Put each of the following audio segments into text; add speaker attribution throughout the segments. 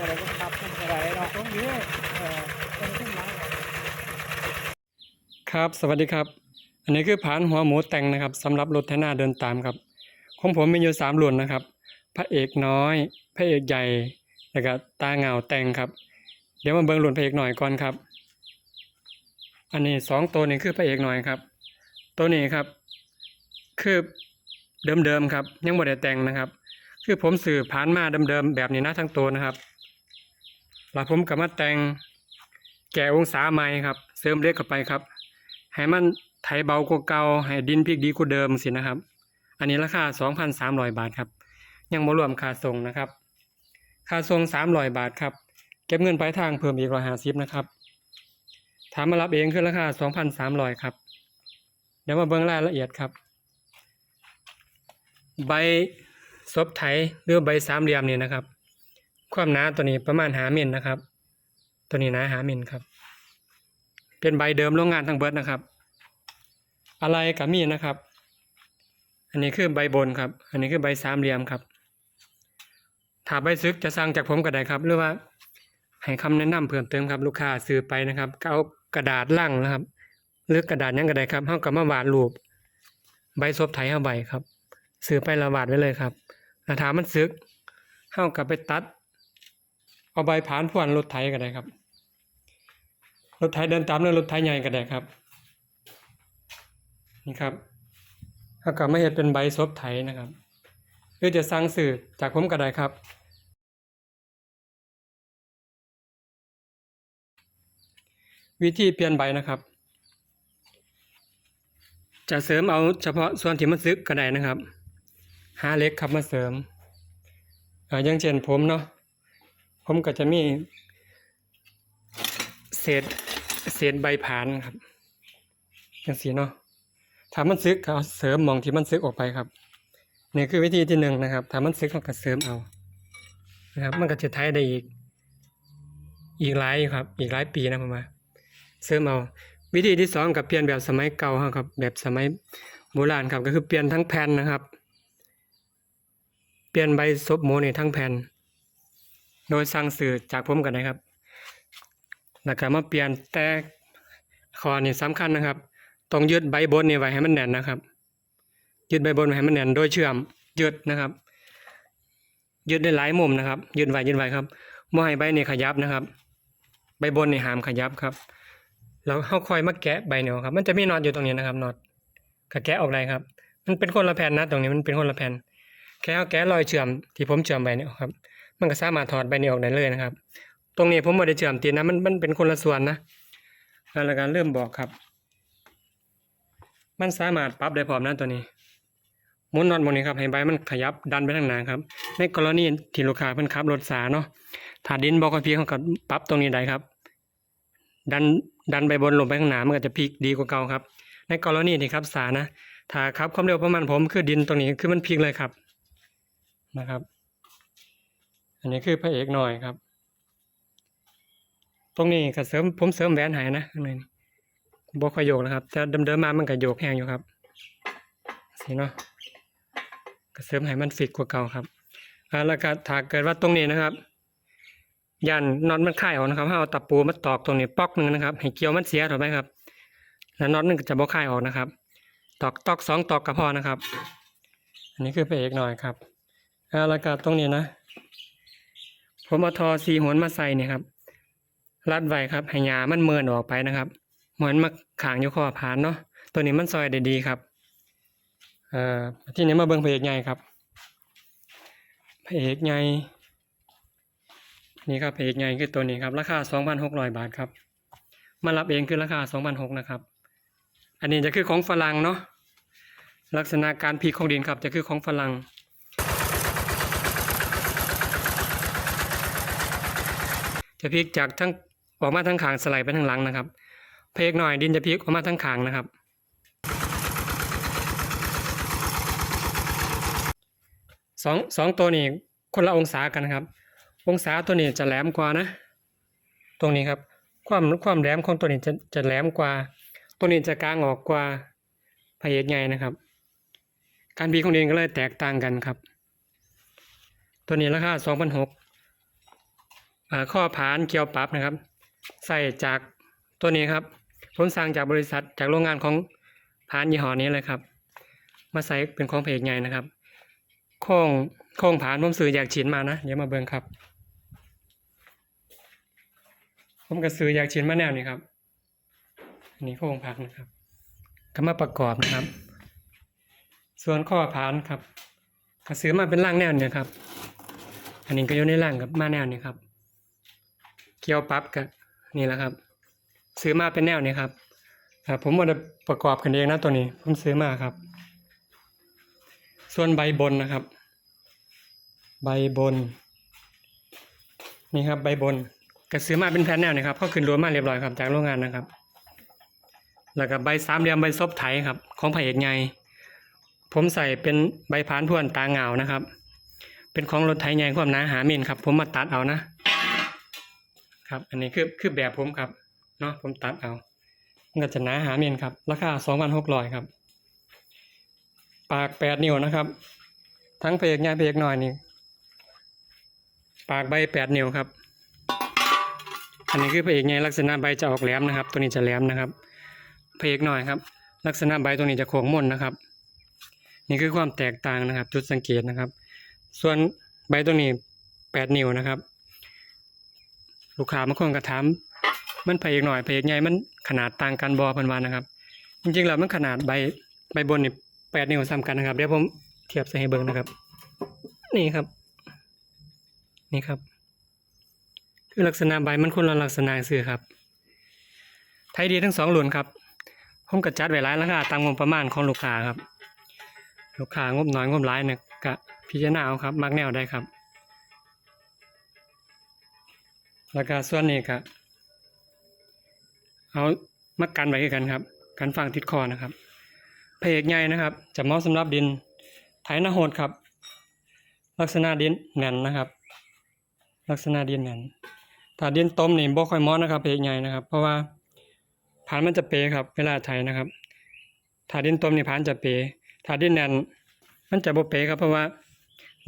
Speaker 1: อะไรก็ขับอะไรเนาะตรงนี้เออตรงขึ้นหลัง
Speaker 2: ครับ สวัสดีครับ อันนี้คือผานหัวหมูแต่งนะครับสำหรับรถไถนาเดินตามครับของผมมีอยู่สามรุ่นนะครับ พระเอกน้อย พระเอกใหญ่ แล้วก็ตาเงาแต่งครับ เดี๋ยวมาเบิ่งรุ่นพระเอกหน่อยก่อนครับ อันนี้สองตัวนี้คือพระเอกหน่อยครับ ตัวนี้ครับ คือเดิมๆครับ ยังบ่ได้แต่งนะครับ คือผมสื่อผ่านมาเดิมๆแบบนี้นะทั้งตัวนะครับ แล้วผมก็มาแต่งแก่องศาใหม่ครับ เสริมเล็กเข้าไปครับ ให้มันไถเบากว่าเก่าให้ดินพริกดีกว่าเดิมสินะครับ อันนี้ราคา 2,300 บาทครับ ยังบ่รวมค่าส่งนะครับ ค่าส่ง300 บาทครับ เก็บเงินปลายทางเพิ่มอีก150นะครับถามมารับเองคือราคา 2,300 ครับ เดี๋ยวมาเบิ่งรายละเอียดครับ ใบซบไถหรือใบสามเหลี่ยมนี่นะครับ ความหนาตัวนี้ประมาณหาเมตรนะครับ ตัวนี้หนาหาเมตรครับ เป็นใบเดิมโรงงานทั้งเบิร์ดนะครับ อะไรกับมีนะครับ อันนี้คือใบบนครับ อันนี้คือใบสามเหลี่ยมครับถ้าใบซึกจะสั่งจากผมก็ได้ครับ หรือว่าให้คำแนะนำเพิ่มเติมครับ ลูกค้าซื้อไปนะครับก็เอากระดาษลั่งนะครับ หรือกระดาษยังก็ได้ครับเฮากับมาวาดรูป ใบซบไถเฮาใบครับซื้อไปและวาดไว้เลยครับแล้วถามันซึกเฮากับไปตัด เอาใบผานพวนรถไถก็ได้ครับ รถไถเดินตามเรื่องรถไถใหญ่ก็ได้ครับ นี่ครับถ้ากลับมาเห็ดเป็นใบซบไถนะครับหรือจะสั่งสื่อจากผมก็ได้ครับ วิธีเปลี่ยนใบนะครับ จะเสริมเอาเฉพาะส่วนที่มันซึกก็ได้นะครับหาเล็กครับมาเสริมออย่างเช่นผมเนาะ ผมก็จะมี เศษเศษใบผานครับอย่างสีเนาะถ้ามันซึกก็เอาเสริมมองที่มันซึกออกไปครับนี่คือวิธีที่หนึ่งนะครับถ้ามันซึกเราก็เสริมเอานะครับ มันก็จะใช้ได้อีก อีกหลายครับ อีกหลายปีนะผมว่าเสริมเอาวิธีที่สองกับเปลี่ยนแบบสมัยเก่าครับ แบบสมัยโบราณครับก็คือเปลี่ยนทั้งแผ่นนะครับ เปลี่ยนใบซบโมนี่ทั้งแผ่น โดยสั่งสื่อจากผมกันนะครับ แล้วก็มาเปลี่ยนแต่ข้อนี้สำคัญนะครับ ต้องยึดใบบนนี่ไว้ให้มันแน่นนะครับ ยึดใบบนไว้ให้มันแน่นโดยเชื่อมยึดนะครับ ยึดได้หลายมุมนะครับ ยึดไว้ยึดไว้ครับไม่ให้ใบนี่ขยับนะครับ ใบบนนี่ห้ามขยับครับ แล้วเขาคอยมาแกะใบเหนียครับ มันจะมีน็อตอยู่ตรงนี้นะครับน็อตก็แกะออกได้ครับ มันเป็นคนละแผ่นนะ ตรงนี้มันเป็นคนละแผ่น แค่เอาแกะรอยเชื่อมที่ผมเชื่อมใบนี้ออกครับ มันก็สามารถถอดใบนี้ออกได้เลยนะครับ ตรงนี้ผมไม่ได้เชื่อมติดนะมันมันเป็นคนละส่วนนะแล้วการเริ่มบอกครับ มันสามารถปรับได้พร้อมนะตัวนี้หมุนน็อตหมดนี้ครับให้ใบมันขยับดันไปทางหน้าครับ ในกรณีที่ลูกค้าเพิ่นขับรถสาเนาะถ้าดินบอกว่าพี่เขาก็ปรับตรงนี้ได้ครับ ดันดันไปบนลงไปข้างหน้ามันก็จะพลิกดีกว่าเก่าครับ ในกรณีที่ขับสานะถ้าขับความเร็วประมาณผมคือดินตรงนี้คือมันพลิกเลยครับ นะครับ อันนี้คือพระเอกหน่อยครับ ตรงนี้ก็เสริมผมเสริมแหวนหายนะข้างในนี่บ่ค่อยโยกนะครับแต่เดิมๆมามันก็โยกแห้งอยู่ครับสิเนาะก็เสริมให้มันฟิกกว่าเก่าครับอ่าแล้วก็ถ้าเกิดว่าตรงนี้นะครับ ยันน็อตมันคายออกนะครับให้เอาตะปูมาตอกตรงนี้ปอกหนึ่งนะครับ ให้เกลียวมันเสียถูกไหมครับ แล้วน็อตมันก็จะบ่คายออกนะครับ ตอกตอกสองตอกก็พอนะครับ อันนี้คือพระเอกหน่อยครับ อ่าแล้วก็ตรงนี้นะ ผมเอาทอสีหวนมาใส่เนี่ยครับ รัดไว้ครับให้ยามันเมินออกไปนะครับ เหมือนมาขางอยู่คอผานเนาะตัวนี้มันซอยได้ดีครับเอ่อที่นี้มาเบิ่งพระเอกใหญ่ครับพระเอกใหญ่นี่ครับพระเอกใหญ่คือตัวนี้ครับ ราคา 2,600 บาทครับมารับเองคือราคา 2,600นะครับ อันนี้จะคือของฝรั่งเนาะลักษณะการพีของดินครับ จะคือของฝรั่ง จะพลิกจากทั้งออกมาทั้งขางสไลด์ไปทางหลังนะครับเพกหน่อยดินจะพลิกออกมาทั้งขางนะครับ สองสองตัวนี้คนละองศากันนะครับ องศาตัวนี้จะแหลมกว่านะ ตรงนี้ครับ ความความแหลมของตัวนี้จะจะแหลมกว่า ตัวนี้จะกลางออกกว่าพระเอกใหญ่นะครับ การพลิกของดินก็เลยแตกต่างกันครับ ตัวนี้ราคาสองพันหก ข้อผานเกี่ยวปรับนะครับ ใส่จากตัวนี้ครับ ผมสั่งจากบริษัทจากโรงงานของผานยี่ห้อนี้เลยครับ มาใส่เป็นของเพจใหญ่นะครับโค้งโค้งผานผมซื้อแยกชิ้นมานะเดี๋ยวมาเบิ่งครับ ผมก็ซื้อแยกชิ้นมาแนวนี้ครับอันนี้โค้งผานนะครับก็มาประกอบนะครับ ส่วนข้อผานครับก็ซื้อมาเป็นร่างแนวนี้ครับ อันนี้ก็อยู่ในร่างกับมาแนวนี้ครับ เกี่ยวปั๊บกับนี่แหละครับ ซื้อมาเป็นแนวนี้ครับผมมาประกอบกันเองนะตัวนี้ ผมซื้อมาครับ ส่วนใบบนนะครับ ใบบน นี่ครับใบบนก็ซื้อมาเป็นแผ่นแนวนี้ครับเขาขึ้นรวมมาเรียบร้อยครับ จากโรงงานนะครับ แล้วก็ใบสามเหลี่ยมใบซบไทยครับ ของพระเอกใหญ่ผมใส่เป็นใบพานพ่วนตาเงานะครับ เป็นของรถไถใหญ่ความหนาหามิลครับ ผมมาตัดเอานะ ครับ อันนี้คือคือแบบผมครับเนาะผมตัดเอามันก็จะหนาหาเมิลครับ ราคาสองพันหกร้อยครับ ปากแปดนิ้วนะครับ ทั้งเพกใหญ่เพกน้อยนี่ปากใบแปดนิ้วครับ อันนี้คือเพกใหญ่ลักษณะใบจะออกแหลมนะครับ ตัวนี้จะแหลมนะครับเพกน้อยครับ ลักษณะใบตัวนี้จะโค้งมนนะครับ นี่คือความแตกต่างนะครับ จุดสังเกตนะครับ ส่วนใบตัวนี้แปดนิ้วนะครับ ลูกค้าบางคนก็ถามมันเพกหน่อยเพกใหญ่มันขนาดต่างกันบอพันวานะครับ จริงๆแล้วมันขนาดใบใบบนนี่แปดนิ้วซ้ำกันนะครับเดี๋ยวผมเทียบใส่ให้เบิ่งนะครับ นี่ครับ นี่ครับ คือลักษณะใบมันคนละลักษณะสื่อครับ ไทยดีทั้งสองหลุนครับผมกระจัดไว้หลายราคาตามงบประมาณของลูกค้าครับ ลูกค้างบน้อยงบหลายเนี่ยก็พิจารณาเอาครับมักแนวได้ครับ แล้วก็ส่วนนี้ก็เอามากันไว้กันครับกันฟังติดคอนะครับเพกใหญ่นะครับ จะเหมาะสำหรับดินไถนาโหดครับ ลักษณะดินแน่นนะครับ ลักษณะดินแน่นถ้าดินต้มนี่บ่ค่อยเหมาะนะครับเพกใหญ่นะครับ เพราะว่าผานมันจะเปครับ เวลาไถนะครับ ถ้าดินต้มนี่ผานจะเปถ้าดินแน่นมันจะบ่เปครับเพราะว่า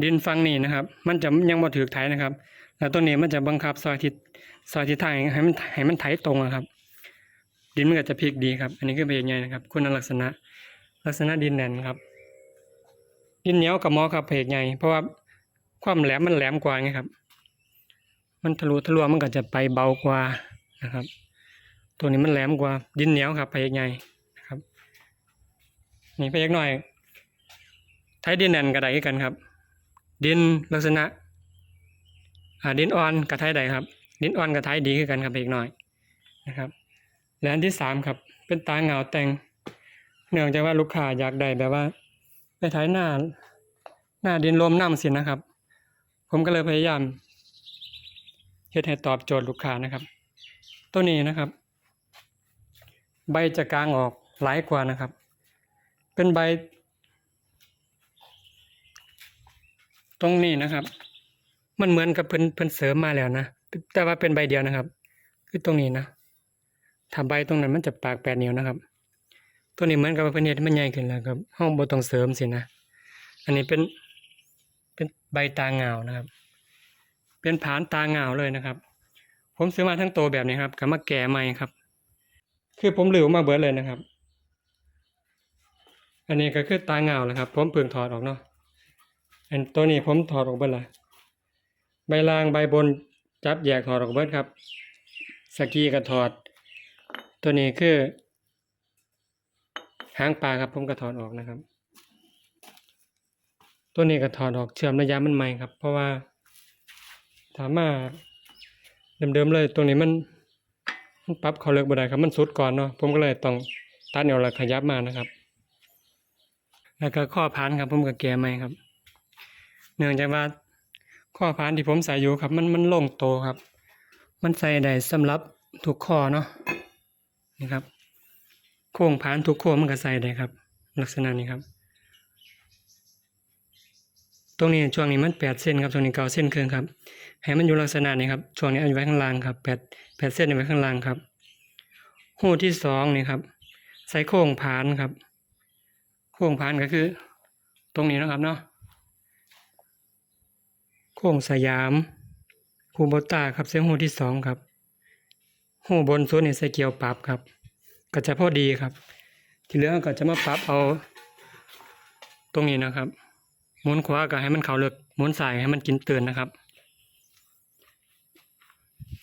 Speaker 2: ดินฟังนี่นะครับ มันจะยังบ่ถือไถนะครับ แล้วตัวนี้มันจะบังคับซอยทิศซอยทิศทางให้มันให้มันไถตรงครับ ดินมันก็จะพลิกดีครับ อันนี้คือเป็นยังไงนะครับ คุณลักษณะ ลักษณะดินแน่นครับ ดินเหนียวกับมอครับเพกใหญ่เพราะว่าความแหลมมันแหลมกว่าไงครับ มันทะลุทะลวงมันก็จะไปเบากว่านะครับ ตัวนี้มันแหลมกว่า ดินเหนียวครับเพกใหญ่นะครับนี่เพกหน่อยไทยดินแน่นกระไดกันครับ ดินลักษณะ ดินอ่อนกระไทยใดครับ ดินอ่อนกระไทยดีคือกันครับเพกหน่อยนะครับ และอันที่สามครับเป็นตาเงาแต่งเนื่องจากว่าลูกค้าอยากได้แบบว่า ไปถ่ายหน้าหน้าดินลมน้ำสินะครับ ผมก็เลยพยายามเฮ็ดให้ตอบโจทย์ลูกค้านะครับ ตัวนี้นะครับ ใบจะกลางออกหลายกว่านะครับ เป็นใบ ตรงนี้นะครับ มันเหมือนกับเพิ่นเพิ่นเสริมมาแล้วนะ แต่ว่าเป็นใบเดียวนะครับ คือตรงนี้นะ ถ้าใบตรงนั้นมันจะปากแปดนิ้วนะครับ ตัวนี้เหมือนกับเพิ่นเฮ็ดมันใหญ่ขึ้นแล้วครับห้องบ่ต้องเสริมสินะ อันนี้เป็นเป็นใบตาเงานะครับ เป็นผานตาเงาเลยนะครับ ผมซื้อมาทั้งโตวแบบนี้ครับก็มาแก่ใหม่ครับ คือผมหลืมมาเบิดเลยนะครับ อันนี้ก็คือตาเงาแหละครับ ผมเพิ่งถอดออกเนาะอันตัวนี้ผมถอดออกเบิดละ ใบล่างใบบนจับแยกถอดออกเบิดครับ สกีก็ถอด ตัวนี้คือหางปลาครับผมก็ถอดออกนะครับ ตัวนี้ก็ถอดออกเชื่อมระยะมันใหม่ครับ เพราะว่าถามมาเดิมๆเลยตรงนี้มันมันปรับเขาเลิกบ่ได้ครับมันสุดก่อนเนาะผมก็เลยต้องตัดแนวล้วขยับมานะครับ แล้วก็ข้อพานครับผมก็แก้ใหม่ครับ เนื่องจากว่า ข้อพานที่ผมใส่อยู่ครับ มันมันโล่งโตครับ มันใส่ได้สำหรับทุกข้อเนาะนี่ครับ โค้งผานทุกโค้งมันก็ใส่ได้ครับ ลักษณะนี้ครับ ตรงนี้ช่วงนี้มันแปดเส้นครับช่วงนี้เก้าเส้นครึ่งครับให้มันอยู่ลักษณะนี้ครับช่วงนี้เอาไว้ข้างล่างครับแปดแปดเส้นเอาไว้ข้างล่างครับหูที่สองนี่ครับ ใส่โค้งผานครับ โค้งผานก็คือ ตรงนี้นะครับเนาะ ค้งสยามคูโบต้าครับเสียงหูที่สองครับหูบนสุดนี่ใส่เกียวปรับครับ ก็จะพอดีครับ ที่เหลือก็จะมาปรับเอา ตรงนี้นะครับหมุนขวาก็ให้มันเข้าเลึกหมุนซ้ายให้มันกินเตือนนะครับ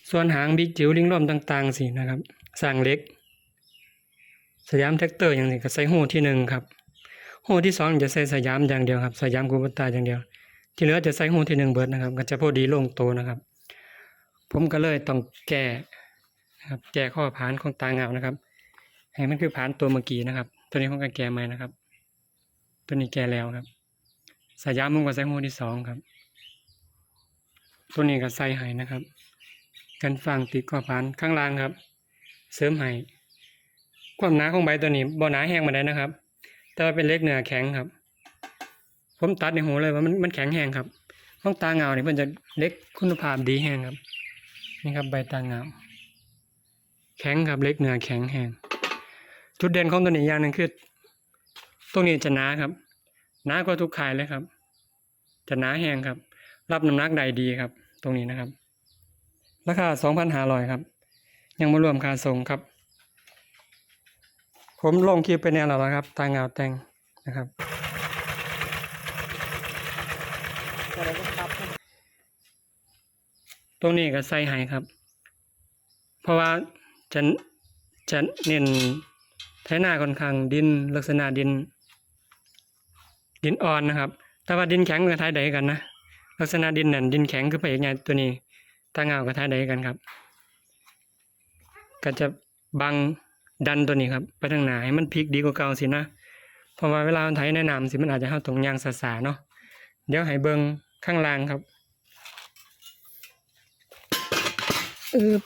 Speaker 2: ส่วนหางบิ๊กจิ๋วลิงล้อมต่างๆสินะครับสร้างเล็ก สยามแท็กเตอร์อย่างนี้ก็ใส่หูที่หนึ่งครับหูที่สองจะใส่สยามอย่างเดียวครับ สยามกูบัตตาอย่างเดียว ที่เหลือจะใส่หูที่หนึ่งเบิร์ดนะครับ ก็จะพอดีลงโตนะครับ ผมก็เลยต้องแก้นะครับ แก้ข้อผานของตาเงานะครับ ให้มันคือผานตัวเมื่อกี้นะครับ ตัวนี้ผมก็แก้ใหม่นะครับ ตัวนี้แก้แล้วครับสายยามผมก็ใส่หูที่สองครับ ตัวนี้ก็ใส่ไห้นะครับ กันฟังติดข้อผานข้างล่างครับ เสริมไห้ความหนาของใบตัวนี้บ่หนาแห้งมาได้นะครับ แต่ว่าเป็นเล็กเนื้อแข็งครับ ผมตัดในหูเลยว่ามันมันแข็งแห้งครับห้องตาเงาเนี่ยมันจะเล็กคุณภาพดีแห้งครับ นี่ครับใบตาเงา แข็งครับเล็กเนื้อแข็งแห้งจุดเด่นของตัวนี้อย่างหนึ่งคือตรงนี้จะหนาครับหนากว่าทุกขายเลยครับ จะหนาแห้งครับ รับน้ำหนักได้ดีครับ ตรงนี้นะครับ ราคาสองพันห้าร้อยครับ ยังไม่รวมค่าส่งครับ ผมลงคลิปไปแนวแล้วล่ะครับ ตาเงาแตงนะครับ
Speaker 1: ก็เลยก็ครับ
Speaker 2: ตรงนี้ก็ใส่ให้ครับ เพราะว่าจะจะเน้นไถนาค่อนข้างดินลักษณะดิน ดินอ่อนนะครับ แต่ว่าดินแข็งกับไทยใดกันนะลักษณะดินนั่นดินแข็งคือพระเอกใหญ่ตัวนี้ตาเงากับไทยใดกันครับ ก็จะบังดันตัวนี้ครับไปทางหนาให้มันพลิกดีกว่าเก่าสินะเพราะว่าเวลามันไถแนะนำสิมันอาจจะเข้าตรงยางสาสาเนาะ เดี๋ยวให้เบิงข้างล่างครับอึบ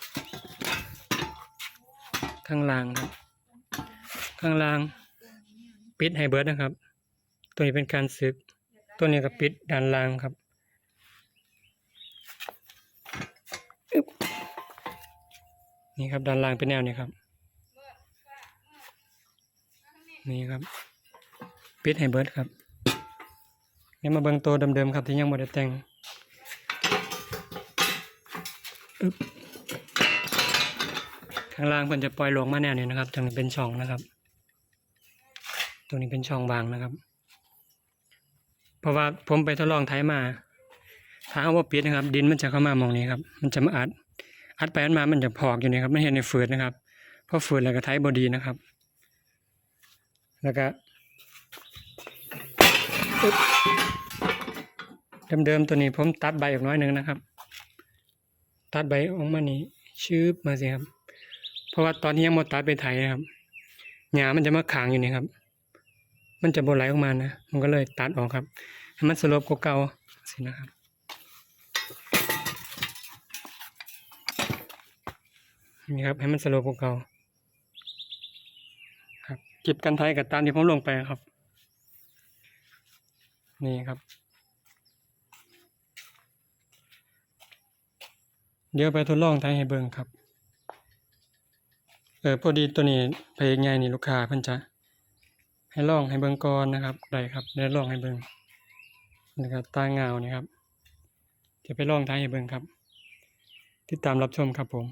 Speaker 2: ข้างล่างครับ ข้างล่าง ปิดให้เบิร์ดนะครับ ตัวนี้เป็นการซึก ตัวนี้ก็ปิดด้านล่างครับอึบนี่ครับด้านล่างเป็นแนวนี้ครับ นี่ครับ ปิดให้เบิร์ดครับ นี่มาเบิ่งตัวเดิมๆครับที่ยังบ่ได้แต่งข้างล่างเพิ่นจะปล่อยลงมาแนวนี้นะครับตรงนี้เป็นช่องนะครับ ตรงนี้เป็นช่องวางนะครับ เพราะว่าผมไปทดลองไถมาถ้าเอาว่าปิดนะครับ ดินมันจะเข้ามามองนี้ครับ มันจะมาอัด อัดไปอัดมามันจะพอกอยู่นี่ครับไม่เห็นในฝืดนะครับเพราะฝืดแล้วก็ไถบอดีนะครับ แล้วก็ เดิมๆตัวนี้ผมตัดใบออกน้อยหนึ่งนะครับ ตัดใบออกมานี่ชืบมาสิครับ เพราะว่าตอนที่ยังหมดตัดไปไถนะครับหญ้ามันจะมาขางอยู่นี่ครับ มันจะบไหลออกมานะ มันก็เลยตัดออกครับให้มันสลบกว่าเก่าสินะครับนี่ครับให้มันสลบกว่าเก่าครับเก็บกันไทยกับตามที่ผมลงไปครับ นี่ครับ เดี๋ยวไปทดลองไทยให้เบิ่งครับ เออพอดีตัวนี้เพลงใหญ่นี่ลูกค้าเพิ่นจะให้ลองให้เบิ่งก่อนนะครับได้ครับได้ลองให้เบิ่งนะครับตาเงานี่ครับจะไปลองไทยให้เบิ่งครับ ติดตามรับชมครับผม